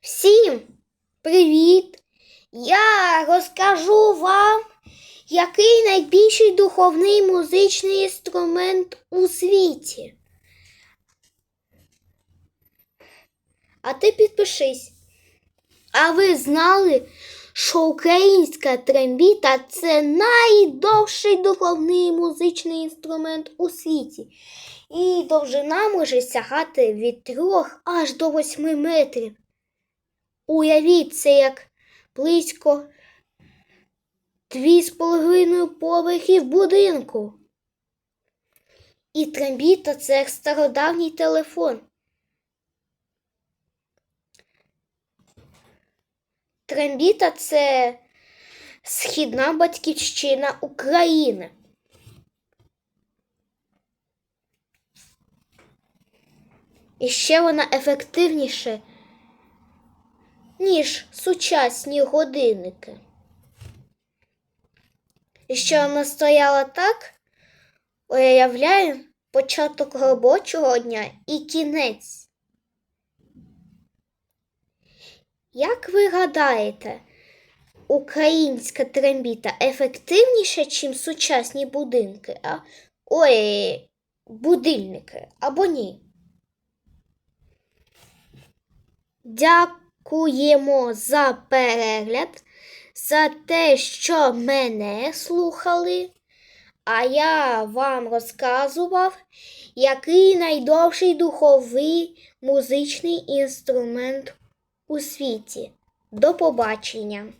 Всім привіт! Я розкажу вам, який найбільший духовний музичний інструмент у світі. А ти підпишись. А ви знали, що українська трембіта це найдовший духовний музичний інструмент у світі. І довжина може сягати від 3 аж до 8 метрів. Уявіть це як близько 2,5 поверхів будинку. І трембіта це як стародавній телефон. Трембіта це східна батьківщина України. І ще вона ефективніше, ніж сучасні годинники. І що вона стояла так, уявляємо початок робочого дня і кінець. Як ви гадаєте, українська трембіта ефективніша, ніж сучасні будинки? А? Ой, будильники або ні? Дякуємо за перегляд, за те, що мене слухали. А я вам розказував, який найдовший духовий музичний інструмент у світі. До побачення!